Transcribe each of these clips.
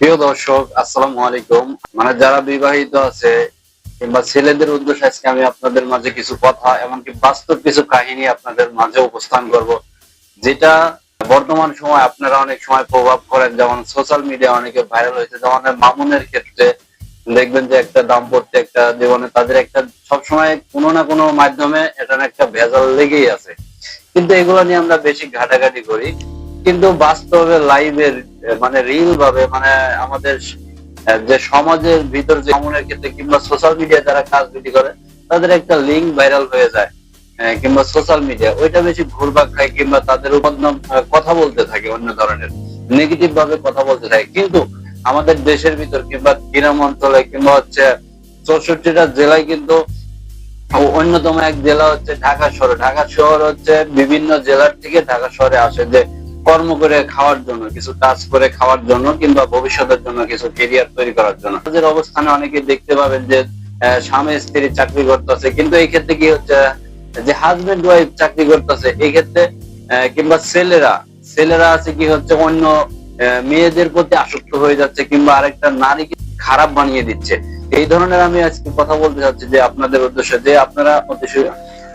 প্রিয় দর্শক, আসসালামু আলাইকুম। মানে যারা বিবাহিত আছে কিংবা ছেলেদের উদ্দেশ্যে আজকে আমি আপনাদের মাঝে কিছু কথা এমনকি বাস্তব কিছু কাহিনী আপনাদের মাঝে উপস্থান করব, যেটা বর্তমান সময় আপনারা অনেক সময় প্রভাব করেন। যেমন সোশ্যাল মিডিয়া অনেকে ভাইরাল হয়েছে। যেমন মামুনের ক্ষেত্রে দেখবেন যে একটা দাম্পত্য একটা জীবনে তাদের একটা সবসময় কোনো না কোনো মাধ্যমে এটার একটা ভেজাল লেগেই আছে। কিন্তু এগুলো নিয়ে আমরা বেশি ঘাটাঘাটি করি। কিন্তু বাস্তবে লাইভের মানে রিল ভাবে মানে আমাদের যে সমাজের ভিতর যে মামুনের ক্ষেত্রে কিংবা সোশ্যাল মিডিয়া যারা কাজ বিধি করে, তাদের একটা লিঙ্ক ভাইরাল হয়ে যায় কিংবা সোশ্যাল মিডিয়া ওইটা বেশি ঘুরবাক খায় কিংবা তাদের উপর কথা বলতে থাকে অন্য ধরনের নেগেটিভ ভাবে কথা বলতে থাকে। কিন্তু আমাদের দেশের ভিতর কিংবা গ্রাম অঞ্চলে কিংবা হচ্ছে চৌষট্টিটা জেলায় কিন্তু অন্যতম এক জেলা হচ্ছে ঢাকা শহর। ঢাকা শহর হচ্ছে বিভিন্ন জেলার থেকে ঢাকা শহরে আসে যে কর্ম করে খাওয়ার জন্য, কিছু কাজ করে খাওয়ার জন্য কিংবা ভবিষ্যতের জন্য কিছু কেরিয়ার তৈরি করার জন্য। তাদের অবস্থানে অনেকে দেখতে পাবেন যে স্বামী, স্ত্রী চাকরি করতেছে, কিন্তু এই ক্ষেত্রে কি হচ্ছে, যে হাজবেন্ড ওয়াইফ চাকরি করতেছে, এই ক্ষেত্রে কিংবা ছেলেরা ছেলেরা আছে কি হচ্ছে, অন্য মেয়েদের প্রতি আসক্ত হয়ে যাচ্ছে কিংবা আরেকটা নারীকে খারাপ বানিয়ে দিচ্ছে। এই ধরনের আমি আজকে কথা বলতে চাচ্ছি যে, আপনাদের উদ্দেশ্যে, যে আপনারা উদ্দেশ্য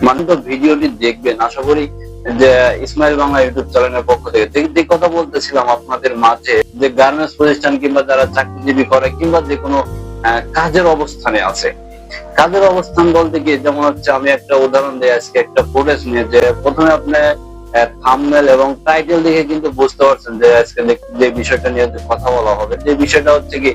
মানে তো ভিডিওটি দেখবেন, আশা করি যে ইসমাইল বাংলা ইউটিউব চ্যানেলের পক্ষ থেকে যে- কথা বলতেছিলাম আপনাদের মাঝে, যে গার্মেন্টস প্রতিষ্ঠান কিংবা যারা চাকরিজীবী করে কিংবা যে কোনো কাজের অবস্থানে আছে। কাজের অবস্থান বলতে গিয়ে যেমন হচ্ছে আমি একটা উদাহরণ দিই, আজকে একটা ফুটেজ নিয়ে যে প্রথমে আপনি থামনেল এবং টাইটেল দেখে কিন্তু বুঝতে পারছেন যে আজকে যে- বিষয়টা নিয়ে কথা বলা হবে। যে বিষয়টা হচ্ছে কি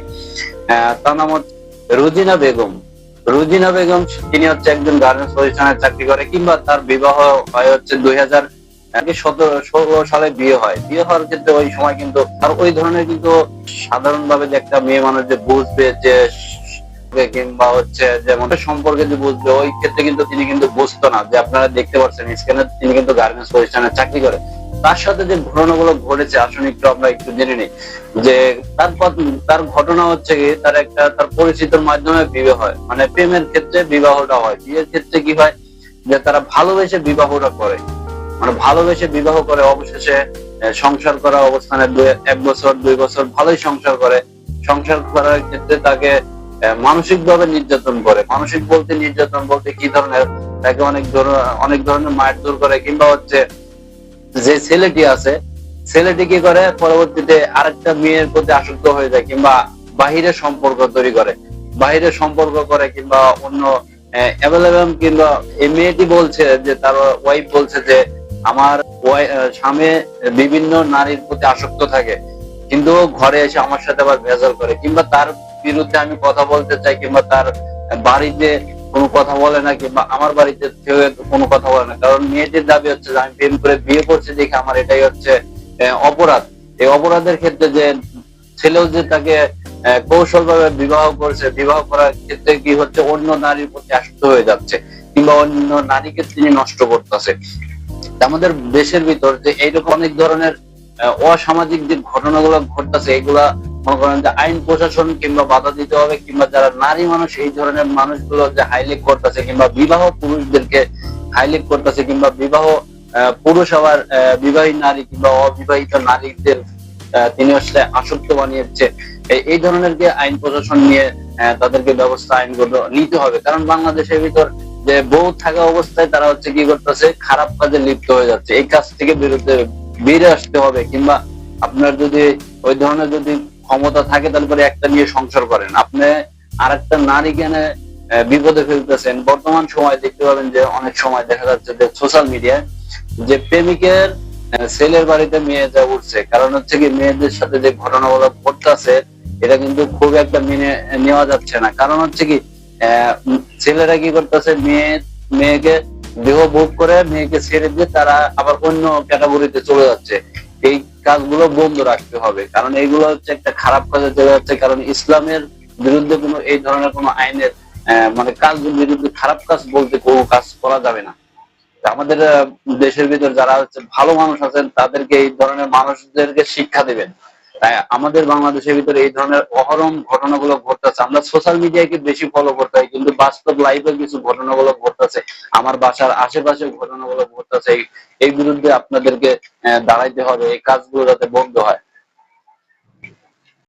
তার নাম হচ্ছে রুজিনা বেগম। রুজিনা বেগম, তিনি হচ্ছে একজন গার্মেন্টস প্রতিষ্ঠানে চাকরি করে, কিংবা তার বিবাহ হয় হচ্ছে দুই ষোলো সালে বিয়ে হয়। বিয়ে হওয়ার ক্ষেত্রে ওই সময় কিন্তু আর ওই ধরনের কিন্তু সাধারণভাবে যে একটা মেয়ে মানুষ যে বুঝবে যে কিংবা হচ্ছে যেমন সম্পর্কে যে বুঝবে, ওই ক্ষেত্রে কিন্তু তিনি কিন্তু বুঝতো না। যে আপনারা দেখতে পাচ্ছেন স্ক্যানে তিনি কিন্তু গার্মেন্টস প্রতিষ্ঠানে চাকরি করে। তার সাথে যে ঘটনাগুলো ঘটেছে আসলে একটু আমরা একটু জেনে নিই। যে তারপর তার ঘটনা হচ্ছে কি, তার একটা তার পরিচিতর মাধ্যমে বিবাহ হয়। মানে প্রেমের ক্ষেত্রে বিবাহটা হয়। বিয়ের ক্ষেত্রে কি হয়? যে তারা ভালোবেসে বিবাহটা করে। মানে ভালোবেসে বিবাহ করে, অবশেষে সংসার করা অবস্থানে এক বছর, দুই বছর ভালোই সংসার করে। সংসার করার ক্ষেত্রে তাকে মানসিক ভাবে নির্যাতন করে। মানসিক বলতে নির্যাতন বলতে কি ধরনের? তাকে অনেক ধরনের অনেক ধরনের মারধর করে, কিংবা হচ্ছে যে ছেলেটি আছে, ছেলেটি কি করে? পরবর্তীতে আরেকটা মেয়ের প্রতি আসক্ত হয়ে যায় কিংবা বাহিরে সম্পর্ক তৈরি করে। বাহিরে সম্পর্ক করে কিংবা অন্য অ্যাভেলেবল কিংবা এই মেয়েটি বলছে যে, তার ওয়াইফ বলছে যে, আমার স্বামী বিভিন্ন নারীর প্রতি আসক্ত থাকে। কিন্তু ঘরে এসে আমার সাথে আবার ভেজাল করে। কিংবা তার বিরুদ্ধে আমি কথা বলতে চাই কিংবা তার বাড়িতে কোনো কথা বলে না কিংবা আমার বাড়িতে কেউ কোনো কথা বলে না। কারণ মেয়েটির দাবি হচ্ছে যে আমি প্রেম করে বিয়ে করছি দেখে আমার এটাই হচ্ছে অপরাধ। এই অপরাধের ক্ষেত্রে যে ছেলেও যে তাকে কৌশল ভাবে বিবাহ করছে, বিবাহ করার ক্ষেত্রে কি হচ্ছে অন্য নারীর প্রতি আসক্ত হয়ে যাচ্ছে কিংবা অন্য নারীকে তিনি নষ্ট করতেছে। আমাদের দেশের ভিতর যে এইরকম অনেক ধরনের অসামাজিক যে ঘটনাগুলো ঘটতেছে, এগুলা মনে করেন যে আইন প্রশাসন কিংবা বাধা দিতে হবে কিংবা যারা নারী মানুষ, এই ধরনের মানুষগুলো যে হাইলাইট করতেছে কিংবা বিবাহ পুরুষদেরকে হাইলাইট করতেছে কিংবা বিবাহ পুরুষ আবার বিবাহী নারী কিংবা অবিবাহিত নারীদের তিনি হচ্ছে আসক্ত বানিয়েছে। এই- ধরনের যে আইন প্রশাসন নিয়ে তাদেরকে ব্যবস্থা আইনগত নিতে হবে। কারণ বাংলাদেশের ভিতর যে বউ থাকা অবস্থায় তারা হচ্ছে কি করতেছে? খারাপ কাজে লিপ্ত হয়ে যাচ্ছে। এই কাজ থেকে বিরুদ্ধে বেরিয়ে আসতে হবে কিংবা আপনার যদি ওই ধরনের যদি ক্ষমতা থাকে, তাহলে একটা নিয়ে সংসার করেন। আপনি আর একটা নারী কেন বিপদে ফেলতেছেন। বর্তমান সময় দেখতে পাবেন যে অনেক সময় দেখা যাচ্ছে যে সোশ্যাল মিডিয়ায় যে প্রেমিকের ছেলের বাড়িতে মেয়ে যা উঠছে, কারণ হচ্ছে কি মেয়েদের সাথে যে ঘটনাগুলো ঘটতেছে, এটা কিন্তু খুব একটা মেনে, নেওয়া যাচ্ছে না। কারণ হচ্ছে কি ছেলেরা কি করতেছে, মেয়ে, মেয়েকে দেহ ভোগ করে, মেয়েকে ছেড়ে দিয়ে তারা আবার অন্য ক্যাটাগরিতে চলে যাচ্ছে। এই কাজগুলো বন্ধ রাখতে হবে। কারণ এইগুলো হচ্ছে একটা খারাপ কাজে চলে যাচ্ছে কারণ ইসলামের বিরুদ্ধে কোনো এই ধরনের কোনো আইনের মানে কাজের বিরুদ্ধে খারাপ কাজ বলতে কোনো কাজ করা যাবে না। আমাদের দেশের ভিতর যারা হচ্ছে ভালো মানুষ আছেন, তাদেরকে এই ধরনের মানুষদেরকে শিক্ষা দিবেন। আমাদের বাংলাদেশের ভিতরে এই ধরনের অহরম ঘটনাগুলো ঘটতেছে। আমরা সোশ্যাল মিডিয়াকে বেশি ফলো করতে হয় কিন্তু বাস্তব লাইফে কিছু ঘটনাগুলো ঘটতেছে, আমার বাসার আশেপাশে ঘটনাগুলো ঘটতেছে। এই- বিরুদ্ধে আপনাদেরকে দাঁড়াইতে হবে, এই কাজগুলো যাতে বন্ধ হয়।